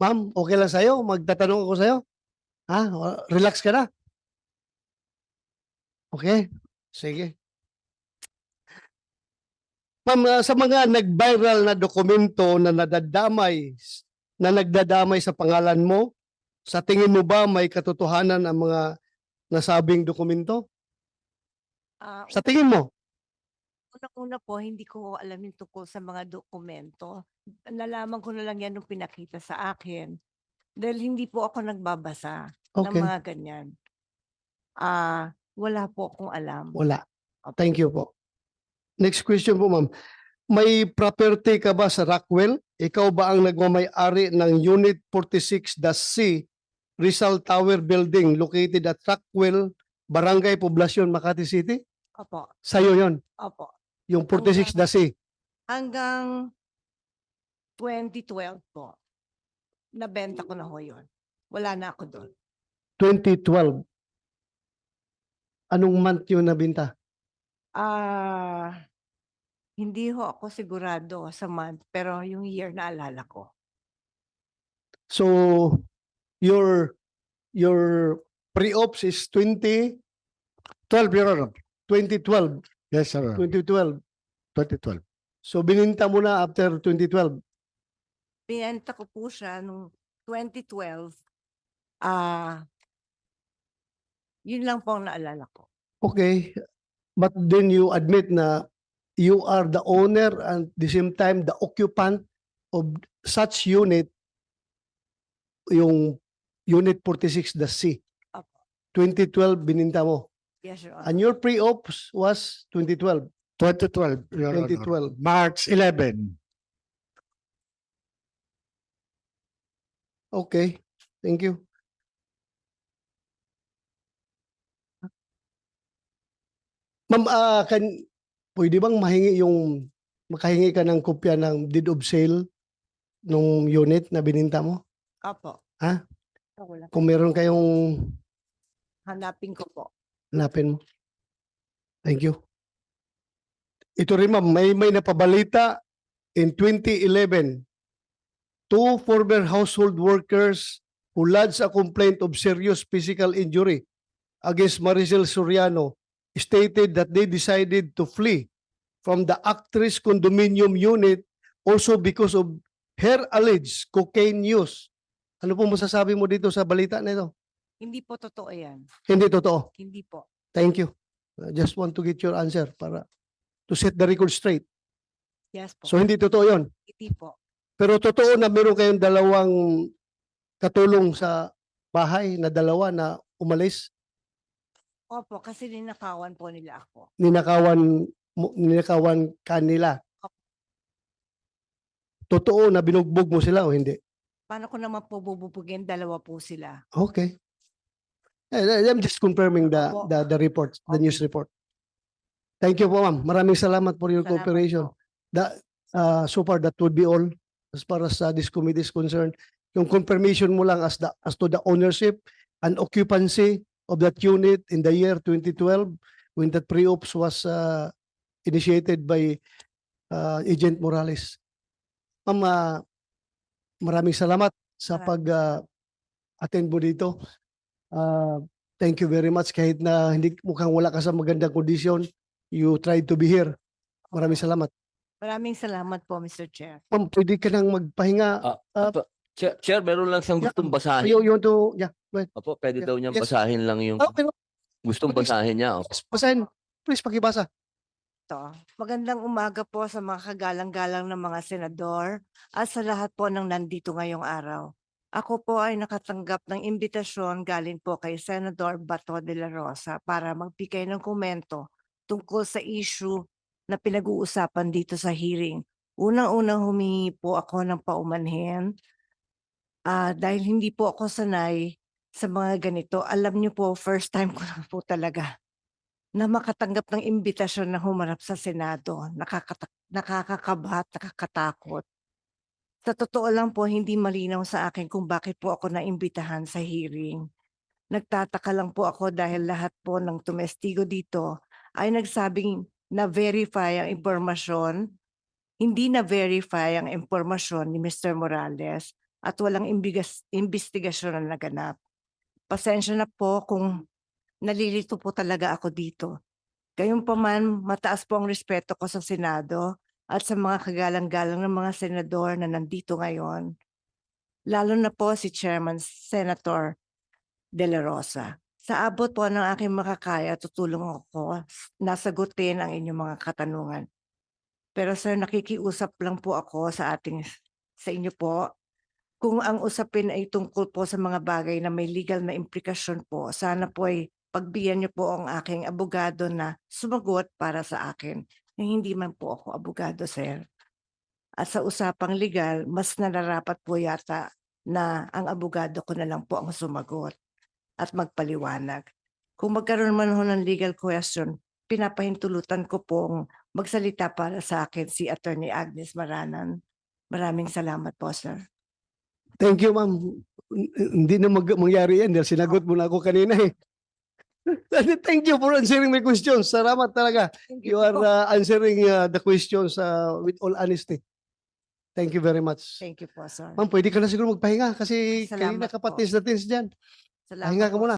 Ma'am, okay lang sa'yo? Magtatanong ako sa'yo? Ha? Relax ka na? Okay? Sige. Ma'am, ah, sa mga nag-viral na dokumento na nadadamay, na nagdadamay sa pangalan mo, sa tingin mo ba may katotohanan ang mga nasabing dokumento? Ah, Sa tingin mo? Unang-una po, hindi ko alam yung tungkol sa mga dokumento. Nalaman ko na lang yan nung pinakita sa akin. Dahil hindi po ako nagbabasa ng Okay. mga ganyan. Ah, wala po akong alam. Wala. Opo. Thank you po. Next question po, ma'am. May property ka ba sa Rockwell? Ikaw ba ang nagmamay-ari ng Unit 46-C Rizal Tower Building located at Rockwell, Barangay Poblacion, Makati City? Opo, Sa'yo yon opo. Yung 46-C. Hanggang 2012 po, nabenta ko na ho yun. Wala na ako doon. 2012. Anong month yun nabinta? Ah, hindi ho ako sigurado sa month, pero yung year na alala ko. So, your your pre-ops is 2012, Your Honor. 2012. Yes, sir. 2012. 2012. So bininta mo na after 2012. Binenta ko po siya nung 2012. Ah, yun lang po ang naalala ko. Okay. But then you admit na you are the owner and the same time the occupant of such unit yung unit 46 the C. Apo. 2012 bininta mo. Yes, Your Honor. And your pre-ops was 2012. 2012. Your Honor. 2012. March 11. Okay. Thank you. Ma'am, ah, kan, pwede bang mahingi yung, makahingi ka ng kopya ng deed of sale nung unit na bininta mo? Opo. Ha? Ah, Wala. Kung meron kayong Hanapin ko po. Hanapin mo. Thank you. Ito rin ma'am, may, may napabalita in 2011. Two former household workers who lodged a complaint of serious physical injury against Maricel Soriano stated that they decided to flee from the actress condominium unit also because of her alleged cocaine use. Ano po masasabi mo dito sa balita na ito? Hindi po totoo yan. Hindi totoo. Hindi po. Thank you. I just want to get your answer para to set the record straight. Yes po. So hindi totoo yon. Hindi po. Pero totoo na meron kayong dalawang katulong sa bahay na dalawa na umalis, Opo, kasi ninakawan po nila ako. ninakawan mo- ninakawan kanila. Totoo na binugbog mo sila o hindi? Paano ko naman po bububugin? Dalawa po sila. Okay. Eh, I'm just confirming the Opo. the the report, the Okay. news report. Thank you po ma'am. Maraming salamat for your Salamat cooperation. po. That, uh, so far, that would be all as far as uh, this committee is concerned. Yung confirmation mo lang as, the, as to the ownership and occupancy of that unit in the year 2012 when that pre-ops was uh, initiated by uh, Agent Morales. Ma'am, uh, maraming salamat sa Maraming pag uh, attend mo dito. Uh, thank you very much kahit na hindi mukhang wala ka sa magandang kondisyon. You tried to be here. Maraming salamat. Maraming salamat po, Mr. Chair. Ma'am, pwede ka nang magpahinga. Ah, Ah, Chair, Chair, meron lang siyang Yeah, gustong basahin. You, you want to, yeah. Opo, pwede yeah, daw niyang yes. basahin lang yung Oh, pero, gustong please. basahin niya. Opo. basahin. Please, pakibasa. to. Magandang umaga po sa mga kagalang-galang ng mga senador at sa lahat po ng nandito ngayong araw. Ako po ay nakatanggap ng imbitasyon galing po kay Senador Bato de la Rosa para magbigay ng komento tungkol sa issue na pinag-uusapan dito sa hearing. Unang-unang humingi po ako ng paumanhin ah, dahil hindi po ako sanay sa mga ganito. Alam niyo po, first time ko na po talaga na makatanggap ng imbitasyon na humarap sa Senado. Nakakata- nakakakabahat, nakakatakot. Sa totoo lang po, hindi malinaw sa akin kung bakit po ako naimbitahan sa hearing. Nagtataka lang po ako dahil lahat po ng tumestigo dito ay nagsabing na-verify ang impormasyon, hindi na-verify ang impormasyon ni Mr. Morales at walang imbigas, imbestigasyon na naganap. Pasensya na po kung nalilito po talaga ako dito. Gayunpaman, mataas po ang respeto ko sa Senado at sa mga kagalang-galang ng mga senador na nandito ngayon. Lalo na po si Chairman Senator De La Rosa. Sa abot po ng aking makakaya, tutulong ako na sagutin ang inyong mga katanungan. Pero sir, nakikiusap lang po ako sa ating sa inyo po. Kung ang usapin ay tungkol po sa mga bagay na may legal na implikasyon po, sana po ay pagbigyan niyo po ang aking abogado na sumagot para sa akin. Na hindi man po ako abogado, sir. At sa usapang legal, mas nararapat po yata na ang abogado ko na lang po ang sumagot at magpaliwanag. Kung magkaroon man ho ng legal question, pinapahintulutan ko pong magsalita para sa akin si Attorney Agnes Maranan. Maraming salamat po, sir. Thank you, ma'am. Hindi na mag mangyari yan dahil sinagot mo na ako kanina eh. Thank you for answering my questions. Salamat talaga. You are po. uh, answering uh, the questions uh, with all honesty. Thank you very much. Thank you po, sir. Ma'am, pwede ka na siguro magpahinga kasi Salamat kanina po. kapatis na tins dyan. Salamat Pahinga ka muna.